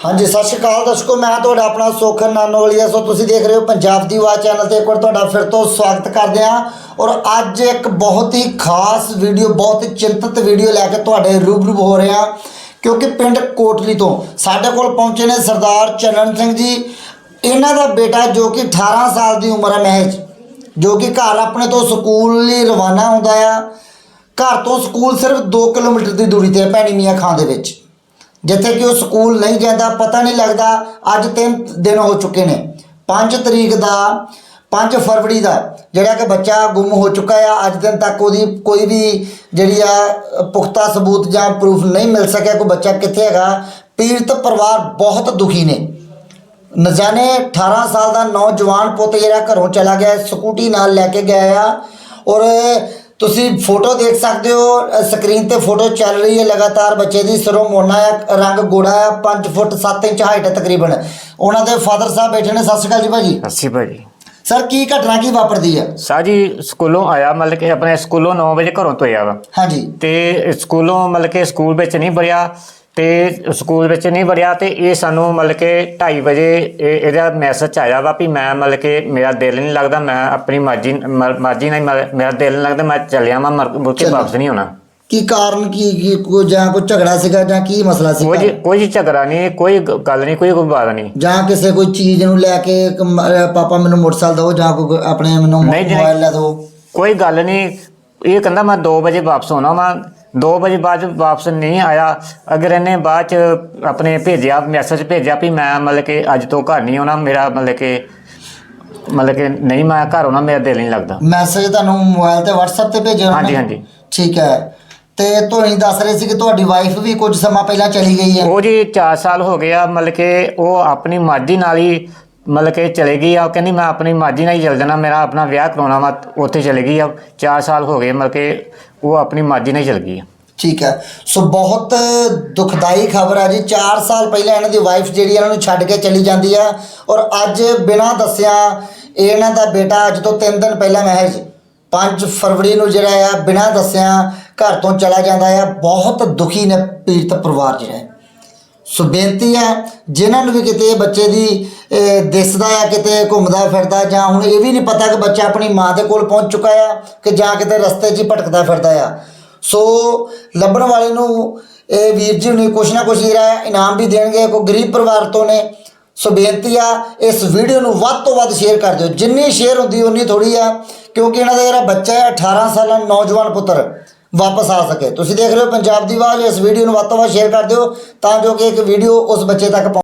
ਹਾਂਜੀ, ਸਤਿ ਸ਼੍ਰੀ ਅਕਾਲ ਦਰਸ਼ਕੋ, ਮੈਂ ਤੁਹਾਡਾ ਆਪਣਾ ਸੋਖਨ ਨਾਨੋਵਾਲੀਆ ਸੋ ਤੁਸੀਂ ਦੇਖ ਰਹੇ ਹੋ ਪੰਜਾਬ ਦੀ ਆਵਾਜ਼ ਚੈਨਲ ਤੇ ਇੱਕ ਵਾਰ ਤੁਹਾਡਾ ਫਿਰ ਤੋਂ ਸਵਾਗਤ ਕਰਦੇ ਹਾਂ। ਔਰ ਅੱਜ ਇੱਕ ਬਹੁਤ ਹੀ ਖਾਸ ਵੀਡੀਓ, ਬਹੁਤ ਹੀ ਚਿੰਤਤ ਵੀਡੀਓ ਲੈ ਕੇ ਤੁਹਾਡੇ ਰੂਬਰੂ ਹੋ ਰਹੇ ਹਾਂ, ਕਿਉਂਕਿ ਪਿੰਡ ਕੋਟਲੀ ਤੋਂ ਸਾਡੇ ਕੋਲ ਪਹੁੰਚੇ ਨੇ ਸਰਦਾਰ ਚੰਨਨ ਸਿੰਘ ਜੀ। ਇਹਨਾਂ ਦਾ ਬੇਟਾ ਜੋ ਕਿ 18 ਸਾਲ ਦੀ ਉਮਰ ਹੈ ਮਹਿਜ, ਜੋ ਕਿ ਘਰ ਆਪਣੇ ਤੋਂ ਸਕੂਲ ਲਈ ਰਵਾਨਾ ਹੁੰਦਾ ਆ। ਘਰ ਤੋਂ ਸਕੂਲ ਸਿਰਫ 2 ਕਿਲੋਮੀਟਰ ਦੀ ਦੂਰੀ ਤੇ ਹੈ ਭੈਣੀ ਮੀਆਂ ਖਾਂ ਦੇ ਵਿੱਚ। ਜਿੱਥੇ ਕਿ ਉਹ ਸਕੂਲ ਨਹੀਂ ਜਾਂਦਾ, ਪਤਾ ਨਹੀਂ ਲੱਗਦਾ, ਅੱਜ ਤਿੰਨ ਦਿਨ ਹੋ ਚੁੱਕੇ ਨੇ। 5 ਤਰੀਕ ਦਾ 5 ਫਰਵਰੀ ਦਾ, ਜਿਹੜਾ ਕਿ ਬੱਚਾ ਗੁੰਮ ਹੋ ਚੁੱਕਾ ਆ, ਅੱਜ ਦਿਨ ਤੱਕ ਉਹਦੀ ਕੋਈ ਵੀ ਜਿਹੜੀ ਆ, ਪੁਖਤਾ ਸਬੂਤ ਜਾਂ ਪ੍ਰੂਫ ਨਹੀਂ ਮਿਲ ਸਕਿਆ, ਕੋਈ ਬੱਚਾ ਕਿੱਥੇ ਹੈਗਾ। ਪੀੜਤ ਪਰਿਵਾਰ ਬਹੁਤ ਦੁਖੀ ਨੇ। ਨ ਜਾਣੇ 18 ਸਾਲ ਦਾ ਨੌਜਵਾਨ ਪੁੱਤ ਜਿਹੜਾ ਘਰੋਂ ਚਲਾ ਗਿਆ, ਸਕੂਟੀ ਨਾਲ ਲੈ ਕੇ ਗਿਆ ਆ, ਔਰ ਤੁਸੀਂ ਫੋਟੋ ਦੇਖ ਸਕਦੇ ਹੋ ਸਕਰੀਨ ਤੇ ਫੋਟੋ ਚੱਲ ਰਹੀ ਹੈ ਲਗਾਤਾਰ ਬੱਚੇ ਦੀ ਸਿਰੋਂ ਮੋਨਾ ਆ ਰੰਗ ਗੋੜਾ ਆ 5 ਫੁੱਟ 7 ਇੰਚ ਹਾਈਟ ਹੈ ਤਕਰੀਬਨ। ਉਹਨਾਂ ਦੇ ਫਾਦਰ ਸਾਹਿਬ ਬੈਠੇ ਨੇ ਸਤਿ ਸ਼੍ਰੀ ਅਕਾਲ ਜੀ ਭਾਜੀ। ਅੱਸੀ ਭਾਜੀ ਸਰ ਕੀ ਘਟਨਾ ਕੀ ਵਾਪਰਦੀ ਆ ਸਾਹ ਜੀ ਸਕੂਲੋਂ ਆਇਆ ਮਤਲਬ ਕਿ ਆਪਣੇ ਸਕੂਲੋਂ 9 ਵਜੇ ਘਰੋਂ ਤੋਇਆ ਵਾ। ਹਾਂਜੀ। ਤੇ ਸਕੂਲੋਂ ਮਤਲਬ ਕਿ ਸਕੂਲ ਵਿੱਚ ਨਹੀਂ ਵੜਿਆ। ਤੇ ਸਕੂਲ ਵਿੱਚ ਨਹੀਂ ਵੜਿਆ ਤੇ ਇਹ ਸਾਨੂੰ ਮਤਲਬ ਕਿ 2:30 ਵਜੇ ਇਹ- ਇਹਦਾ ਮੈਸੇਜ ਆਇਆ ਵਾ ਵੀ ਮੈਂ ਮਤਲਬ ਕਿ ਮੇਰਾ ਦਿਲ ਨਹੀਂ ਲੱਗਦਾ ਮੈਂ ਆਪਣੀ ਮਰਜ਼ੀ ਮਰਜ਼ੀ ਨਾਲ ਮੇਰਾ ਦਿਲ ਨਹੀਂ ਲੱਗਦਾ ਮੈਂ ਚੱਲਿਆ ਮੈਂ ਮੁੜ ਕੇ। ਵਾਪਸ ਨਹੀਂ ਆਉਣਾ ਕੀ ਕਾਰਨ ਕੀ ਕੀ ਕੋਈ ਜਾਂ ਕੋਈ ਝਗੜਾ ਸੀਗਾ ਜਾਂ ਕੀ ਮਸਲਾ ਕੋਈ ਸੀਗਾ ਕੋਈ ਝਗੜਾ ਨਹੀਂ ਕੋਈ ਗ- ਗੱਲ ਨਹੀਂ ਕੋਈ ਬਾਤ ਨਹੀਂ। ਜਾਂ ਕਿਸੇ ਕੋਈ ਚੀਜ਼ ਨੂੰ ਲੈ ਕੇ ਮ- ਪਾਪਾ ਮੈਨੂੰ ਮੋਟਰਸਾਈਕਲ ਦਿਓ ਜਾਂ ਕੋਈ ਆਪਣੇ ਮੈਨੂੰ ਨਹੀਂ ਜੀ, ਨਹੀਂ। ਮੋਬਾਈਲ ਲੈ ਦਿਓ? ਕੋਈ ਗੱਲ ਨਹੀਂ ਇਹ ਕਹਿੰਦਾ ਮੈਂ 2 ਵਜੇ ਵਾਪਸ ਆਉਣਾ ਮੈਂ 2 ਵਜੇ ਬਾਅਦ ਵਾਪਸ ਨਹੀਂ ਆਇਆ ਅਗਰ ਇਹਨੇ ਬਾਅਦ ਚ ਆਪਣੇ ਭੇਜਿਆ ਮੈਸੇਜ ਭੇਜਿਆ ਵੀ ਮੈਂ ਮਤਲਬ ਕਿ ਅੱਜ ਤੋਂ ਘਰ ਨਹੀਂ ਆਉਣਾ ਮੇਰਾ ਮਤਲਬ ਕਿ ਮਤਲਬ ਕਿ ਨਹੀਂ ਮੈਂ ਘਰ ਆਉਣਾ ਮੇਰਾ ਦਿਲ ਨਹੀਂ ਲੱਗਦਾ ਮੈਸੇਜ ਤੁਹਾਨੂੰ ਮੋਬਾਈਲ ਤੇ WhatsApp ਤੇ ਭੇਜਿਆ ਹਾਂਜੀ? ਹਾਂਜੀ। ਠੀਕ ਹੈ ਤੇ ਤੁਸੀਂ ਦੱਸ ਰਹੇ ਸੀ ਕਿ ਤੁਹਾਡੀ ਵਾਈਫ ਵੀ ਕੁਝ ਸਮਾਂ ਪਹਿਲਾਂ ਚਲੀ ਗਈ ਹੈ ਉਹ ਜੀ 4 ਸਾਲ ਹੋ ਗਏ ਆ ਮਤਲਬ ਕਿ ਉਹ ਆਪਣੀ ਮਰਜ਼ੀ ਨਾਲ ਹੀ ਮਤਲਬ ਕਿ ਚਲੇ ਗਈ ਆ, ਉਹ ਕਹਿੰਦੀ ਮੈਂ ਆਪਣੀ ਮਰਜ਼ੀ ਨਾਲ ਹੀ ਚੱਲ ਜਾਣਾ, ਮੇਰਾ ਆਪਣਾ ਵਿਆਹ ਕਰਾਉਣਾ ਵਾ, ਉੱਥੇ ਚਲੇ ਗਈ ਆ 4 ਸਾਲ ਹੋ ਗਏ ਮਤਲਬ ਕਿ ਉਹ ਆਪਣੀ ਮਰਜ਼ੀ ਨਾਲ ਹੀ ਚਲ ਗਈ ਆ। ਠੀਕ ਹੈ। ਸੋ ਬਹੁਤ ਦੁਖਦਾਈ ਖਬਰ ਆ ਜੀ। 4 ਸਾਲ ਪਹਿਲਾਂ ਇਹਨਾਂ ਦੀ ਵਾਈਫ ਜਿਹੜੀ ਇਹਨਾਂ ਨੂੰ ਛੱਡ ਕੇ ਚਲੀ ਜਾਂਦੀ ਆ। ਔਰ ਅੱਜ ਬਿਨਾਂ ਦੱਸਿਆ ਇਹਨਾਂ ਦਾ ਬੇਟਾ ਅੱਜ ਤੋਂ 3 ਦਿਨ ਪਹਿਲਾਂ ਮਹਿਜ 5 ਫਰਵਰੀ ਨੂੰ ਜਿਹੜਾ ਆ, ਬਿਨਾਂ ਦੱਸਿਆ ਘਰ ਤੋਂ ਚਲਾ ਜਾਂਦਾ ਆ। ਬਹੁਤ ਦੁਖੀ ਨੇ ਪੀੜਤ ਪਰਿਵਾਰ ਜਿਹੜਾ। ਸੋ ਬੇਨਤੀ ਹੈ, ਜਿਨ੍ਹਾਂ ਨੂੰ ਵੀ ਕਿਤੇ ਬੱਚੇ ਦੀ ਦਿਸਦਾ ਆ, ਕਿਤੇ ਘੁੰਮਦਾ ਫਿਰਦਾ, ਜਾਂ ਹੁਣ ਇਹ ਵੀ ਨਹੀਂ ਪਤਾ ਕਿ ਬੱਚਾ ਆਪਣੀ ਮਾਂ ਦੇ ਕੋਲ ਪਹੁੰਚ ਚੁੱਕਾ ਆ, ਕਿ ਜਾਂ ਕਿਤੇ ਰਸਤੇ 'ਚ ਹੀ ਭਟਕਦਾ ਫਿਰਦਾ ਆ। ਸੋ ਲੱਭਣ ਵਾਲੇ ਨੂੰ, ਇਹ ਵੀਰ ਜੀ ਨੂੰ ਕੁਛ ਨਾ ਕੁਛ ਜਿਹੜਾ ਇਨਾਮ ਵੀ ਦੇਣਗੇ, ਕੋਈ ਗਰੀਬ ਪਰਿਵਾਰ ਤੋਂ ਨੇ। ਸੋ ਬੇਨਤੀ ਆ, ਇਸ ਵੀਡੀਓ ਨੂੰ ਵੱਧ ਤੋਂ ਵੱਧ ਸ਼ੇਅਰ ਕਰ ਦਿਓ। ਜਿੰਨੀ ਸ਼ੇਅਰ ਹੁੰਦੀ, ਉਨੀ ਥੋੜੀ ਆ, ਕਿਉਂਕਿ ਇਹਨਾਂ ਦਾ ਜਿਹੜਾ ਬੱਚਾ ਹੈ 18 ਸਾਲਾਂ ਨੌਜਵਾਨ ਪੁੱਤਰ। ਵਾਪਸ ਆ ਸਕੇ। ਤੁਸੀਂ ਦੇਖ ਰਹੇ ਹੋ ਪੰਜਾਬ ਦੀ ਆਵਾਜ਼। ਇਸ ਵੀਡੀਓ ਨੂੰ ਵੱਧ ਤੋਂ ਵੱਧ ਸ਼ੇਅਰ ਕਰ ਦਿਓ ਤਾਂ ਜੋ ਕਿ ਇੱਕ ਵੀਡੀਓ ਉਸ ਬੱਚੇ ਤੱਕ ਪਹੁੰਚ